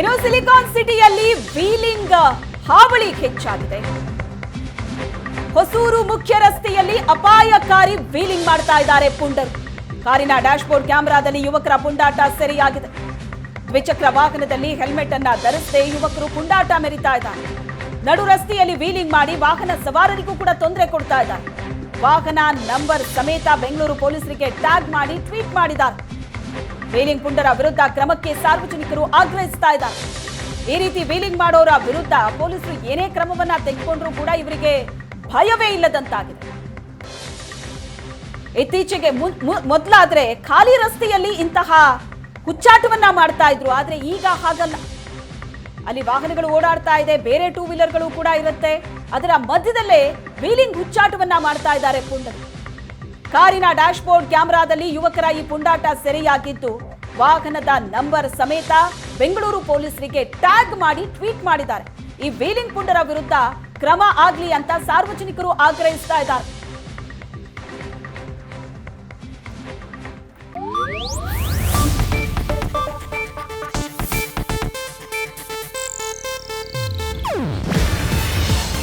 ಇನ್ನು ಸಿಲಿಕಾನ್ ಸಿಟಿಯಲ್ಲಿ ವೀಲಿಂಗ್ ಹಾವಳಿ ಹೆಚ್ಚಾಗಿದೆ. ಹೊಸೂರು ಮುಖ್ಯ ರಸ್ತೆಯಲ್ಲಿ ಅಪಾಯಕಾರಿ ವೀಲಿಂಗ್ ಮಾಡ್ತಾ ಇದ್ದಾರೆ ಪುಂಡರು. ಕಾರಿನ ಡ್ಯಾಶ್ಬೋರ್ಡ್ ಕ್ಯಾಮೆರಾದಲ್ಲಿ ಯುವಕರ ಪುಂಡಾಟ ಸೆರೆಯಾಗಿದೆ. ದ್ವಿಚಕ್ರ ವಾಹನದಲ್ಲಿ ಹೆಲ್ಮೆಟ್ ಅನ್ನ ಧರಿಸದೆ ಯುವಕರು ಪುಂಡಾಟ ಮೆರಿತಾ ಇದ್ದಾರೆ. ನಡು ರಸ್ತೆಯಲ್ಲಿ ವೀಲಿಂಗ್ ಮಾಡಿ ವಾಹನ ಸವಾರರಿಗೂ ಕೂಡ ತೊಂದರೆ ಕೊಡ್ತಾ ಇದ್ದಾರೆ. ವಾಹನ ನಂಬರ್ ಸಮೇತ ಬೆಂಗಳೂರು ಪೊಲೀಸರಿಗೆ ಟ್ಯಾಗ್ ಮಾಡಿ ಟ್ವೀಟ್ ಮಾಡಿದ್ದಾರೆ. ವೀಲಿಂಗ್ ಪುಂಡರ ವಿರುದ್ಧ ಕ್ರಮಕ್ಕೆ ಸಾರ್ವಜನಿಕರು ಆಗ್ರಹಿಸ್ತಾ ಇದ್ದಾರೆ. ಈ ರೀತಿ ವೀಲಿಂಗ್ ಮಾಡೋರ ವಿರುದ್ಧ ಪೊಲೀಸರು ಏನೇ ಕ್ರಮವನ್ನ ತೆಗೆದುಕೊಂಡ್ರೂ ಕೂಡ ಇವರಿಗೆ ಭಯವೇ ಇಲ್ಲದಂತಾಗಿದೆ. ಇತ್ತೀಚೆಗೆ ಮೊದಲಾದ್ರೆ ಖಾಲಿ ರಸ್ತೆಯಲ್ಲಿ ಇಂತಹ ಹುಚ್ಚಾಟವನ್ನ ಮಾಡ್ತಾ ಇದ್ರು. ಆದ್ರೆ ಈಗ ಹಾಗಲ್ಲ. ಅಲ್ಲಿ ವಾಹನಗಳು ಓಡಾಡ್ತಾ ಇದೆ, ಬೇರೆ ಟೂ ವೀಲರ್ಗಳು ಕೂಡ ಇರುತ್ತೆ. ಅದರ ಮಧ್ಯದಲ್ಲೇ ವೀಲಿಂಗ್ ಹುಚ್ಚಾಟವನ್ನ ಮಾಡ್ತಾ ಇದ್ದಾರೆ ಪುಂಡರು. ಕಾರಿನ ಡ್ಯಾಶ್ಬೋರ್ಡ್ ಕ್ಯಾಮೆರಾದಲ್ಲಿ ಯುವಕರ ಈ ಪುಂಡಾಟ ಸೆರೆಯಾಗಿದ್ದು, ವಾಹನದ ನಂಬರ್ ಸಮೇತ ಬೆಂಗಳೂರು ಪೊಲೀಸರಿಗೆ ಟ್ಯಾಗ್ ಮಾಡಿ ಟ್ವೀಟ್ ಮಾಡಿದ್ದಾರೆ. ಈ ವೀಲಿಂಗ್ ಪುಂಡರ ವಿರುದ್ಧ ಕ್ರಮ ಆಗ್ಲಿ ಅಂತ ಸಾರ್ವಜನಿಕರು ಆಗ್ರಹಿಸ್ತಾ ಇದ್ದಾರೆ.